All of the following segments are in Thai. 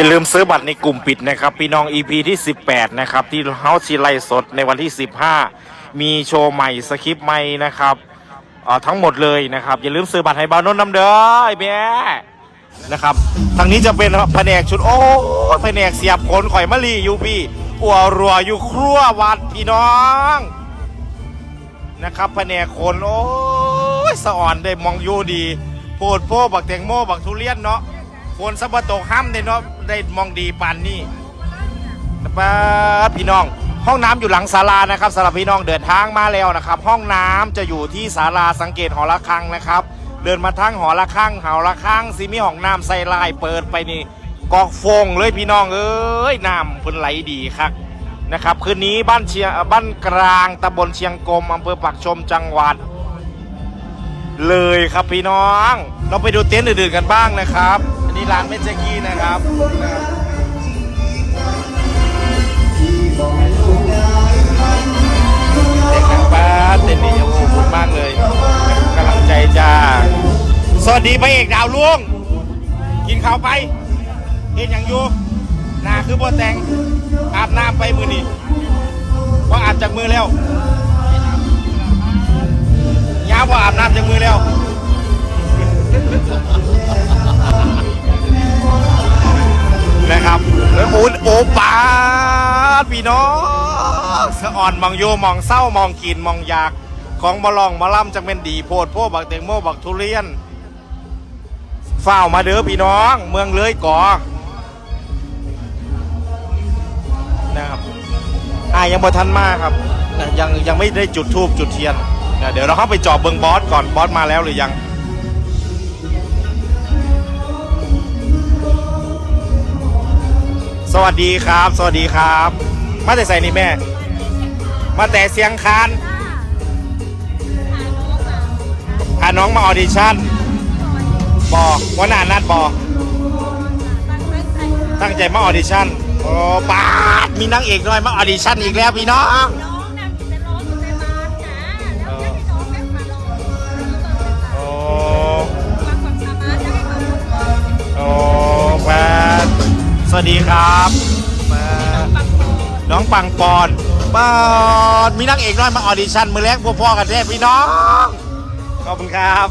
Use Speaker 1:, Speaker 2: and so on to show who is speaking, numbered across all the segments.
Speaker 1: อย่าลืมซื้อบัตรในกลุ่มปิดนะครับพี่น้อง EP ที่ 18 นะครับ ที่เฮาชีไลสดในวันที่ 15 มีโชว์ใหม่สคริปต์ใหม่นะครับเอ่อทั้งหมดเลยนะครับ อย่าลืมซื้อบัตรให้บาวนนน้ำเด้อไอ้แม่นะครับทางนี้จะเป็นแผนกชุดโอ้ยแผนกเสียบขนข่อยมะลีอยู่พี่อัวรัวอยู่ครัววัดพี่น้องนะครับแผนกขนโอ้ยสะอ่อนได้มองอยู่ดีโพดโพบักแตงโมบักทุเรียนเนาะ ฝนสะบตกห้ามได้เนาะได้มองดีปานนี่ป้าพี่น้อง ห้องน้ำอยู่หลังศาลานะครับสำหรับพี่น้องเดินทางมาแล้วนะครับ ห้องน้ำจะอยู่ที่ศาลาสังเกตหอระฆังนะครับ เดินมาทั้งหอระฆังหอระฆังสิมีห้องน้ำใส่ลายเปิดไปนี่กอกฟงเลยพี่น้องเอ้ยน้ำเพิ่นไหลดีครับนะครับคืนนี้บ้านเชียงบ้านกลางตำบลเชียงกลมอำเภอปักชมจังหวัด เลยครับพี่น้อง เราไปดูเต็นท์อื่นๆกันบ้างนะครับ นนี้ร้านเมจกี้นะครับเด็กนักบ้าเต็นท์นี้ยังอบอุ่นมากเลยกำลังใจจ้าสวัสดีพระเอกดาวลุงกินข้าวไปเห็นอย่างอยู่หนาคือบ่แตงอาบน้ำไปมือนี่ว่าอาบจากมือแล้วยาวว่าอาบน้ำจากมือแล้ว อ้โอปาดพี่น้องสะอ่อนมองโยมองเศร้ามองกินมองอยาก ของบลองมาล่ำจังเป็นดีโพดโพบักเตงโมบักทุเรียนเฝ้ามาเด้อพี่น้อง เมืองเลยก่อนะครับอ่ายังบ่ทันมากครับยังยังไม่ได้จุดทูบจุดเทียนเดี๋ยวเราเข้าไปจอบเบิงบอสก่อนบอสมาแล้วหรือยัง วัสดีครับ สวัสดีครับ มาแต่ใส่นี่แม่ มาแต่เสียงคานพาน้องมาออดิชั่นบอวันหนานัดบอตั้งใจมาออดิชั่นโอ้ปาดมีนางเอกด้วยมาออดิชั่นอีกแล้วพี่น้อง
Speaker 2: วัส
Speaker 1: ดีครับปาน้องปังปอนปาดมีนางเอกด้วยมาออดิชั่นมือแรกพวกพ่อกันแท้พี่น้องขอบคุณครับ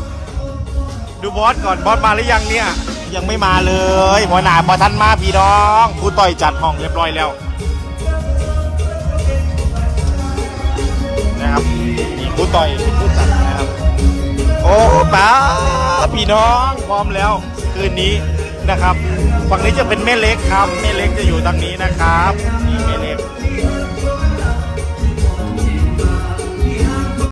Speaker 1: ดูบอสก่อนบอสมาหรือยังเนี่ย ยังไม่มาเลยหัวหน้าบอท่านมาพี่น้องครูต่อยจัดห้องเรียบร้อยแล้วนะครับนี่ครูต่อยเป็นผู้จัดนะครับ โอ้ป้าพี่น้องพร้อมแล้ว คืนนี้ นะครับ ฝั่งนี้จะเป็นแม่เล็กครับ แม่เล็กจะอยู่ทางนี้นะครับนี่แม่เล็ก